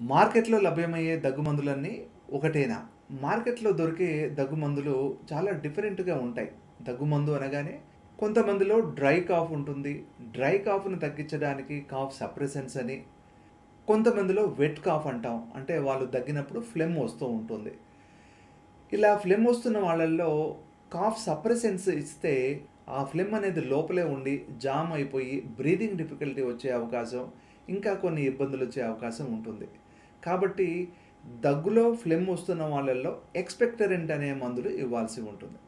మార్కెట్లో లభ్యమయ్యే దగ్గు మందులన్నీ ఒకటేనా? మార్కెట్లో దొరికే దగ్గు మందులు చాలా డిఫరెంట్గా ఉంటాయి. దగ్గు మందు అనగానే కొంతమందిలో డ్రై కాఫ్ ఉంటుంది. డ్రై కాఫ్ను తగ్గించడానికి కాఫ్ సప్రెసెన్స్ అని కొంతమందిలో వెట్ కాఫ్ అంటాం. అంటే వాళ్ళు దగ్గినప్పుడు ఫ్లెమ్ వస్తూ ఉంటుంది. ఇలా ఫ్లెమ్ వస్తున్న వాళ్ళల్లో కాఫ్ సప్రెసెన్స్ ఇస్తే ఆ ఫ్లెమ్ అనేది లోపలే ఉండి జామ్ అయిపోయి బ్రీదింగ్ డిఫికల్టీ వచ్చే అవకాశం ఇంకా కొన్ని ఇబ్బందులు వచ్చే అవకాశం ఉంటుంది. కాబట్టి దగ్గులో ఫ్లెమ్ వస్తున్న వాళ్ళల్లో ఎక్స్పెక్టరెంట్ అనే మందులు ఇవ్వాల్సి ఉంటుంది.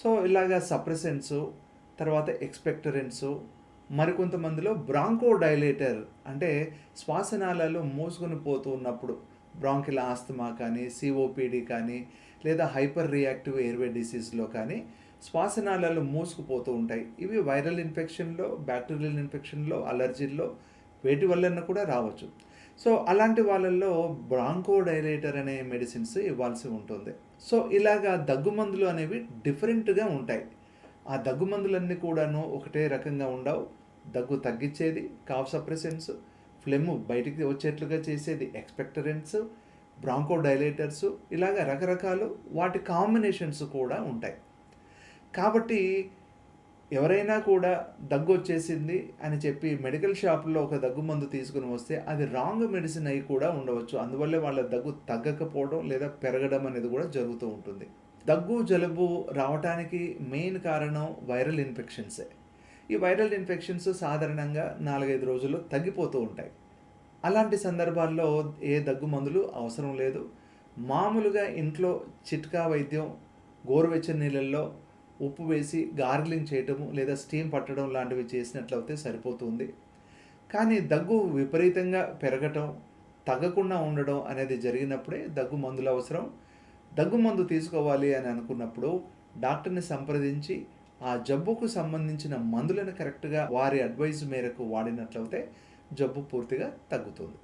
సో ఇలాగ సప్రెసెంట్స్ తర్వాత ఎక్స్పెక్టరెంట్స్ మరికొంతమందిలో బ్రాంకో డైలేటర్ అంటే శ్వాసనాళాలు మూసుకొని పోతూ ఉన్నప్పుడు బ్రాంకిల ఆస్తమా కానీ సిఓపిడి కానీ లేదా హైపర్ రియాక్టివ్ ఎయిర్వే డిసీజ్లో కానీ శ్వాసనాళాలు మూసుకుపోతూ ఉంటాయి. ఇవి వైరల్ ఇన్ఫెక్షన్లో బ్యాక్టీరియల్ ఇన్ఫెక్షన్లో అలర్జీల్లో వేటి వలన కూడా రావచ్చు. సో అలాంటి వాళ్ళల్లో బ్రాంకో డైలేటర్ అనే మెడిసిన్స్ ఇవ్వాల్సి ఉంటుంది. సో ఇలాగా దగ్గు మందులు అనేవి డిఫరెంట్గా ఉంటాయి. ఆ దగ్గు మందులన్నీ కూడాను ఒకటే రకంగా ఉండవు. దగ్గు తగ్గించేది కాఫ్ సప్రెసెన్స్ ఫ్లెమ్ బయటికి వచ్చేట్లుగా చేసేది ఎక్స్పెక్టరెంట్స్ బ్రాంకో డైలేటర్స్ ఇలాగ రకరకాలు వాటి కాంబినేషన్స్ కూడా ఉంటాయి. కాబట్టి ఎవరైనా కూడా దగ్గు వచ్చేసింది అని చెప్పి మెడికల్ షాప్లో ఒక దగ్గు మందు తీసుకుని వస్తే అది రాంగ్ మెడిసిన్ అయి కూడా ఉండవచ్చు. అందువల్లే వాళ్ళ దగ్గు తగ్గకపోవడం లేదా పెరగడం అనేది కూడా జరుగుతూ ఉంటుంది. దగ్గు జలుబు రావటానికి మెయిన్ కారణం వైరల్ ఇన్ఫెక్షన్సే. ఈ వైరల్ ఇన్ఫెక్షన్స్ సాధారణంగా నాలుగైదు రోజుల్లో తగ్గిపోతూ ఉంటాయి. అలాంటి సందర్భాల్లో ఏ దగ్గు మందులు అవసరం లేదు. మామూలుగా ఇంట్లో చిట్కా వైద్యం గోరువెచ్చని నీళ్ళల్లో ఉప్పు వేసి గార్గిలింగ్ చేయటము లేదా స్టీమ్ పట్టడం లాంటివి చేసినట్లయితే సరిపోతుంది. కానీ దగ్గు విపరీతంగా పెరగటం తగ్గకుండా ఉండడం అనేది జరిగినప్పుడే దగ్గు మందులు అవసరం. దగ్గు మందు తీసుకోవాలి అని అనుకున్నప్పుడు డాక్టర్ని సంప్రదించి ఆ జబ్బుకు సంబంధించిన మందులను కరెక్ట్గా వారి అడ్వైజ్ మేరకు వాడినట్లయితే జబ్బు పూర్తిగా తగ్గుతుంది.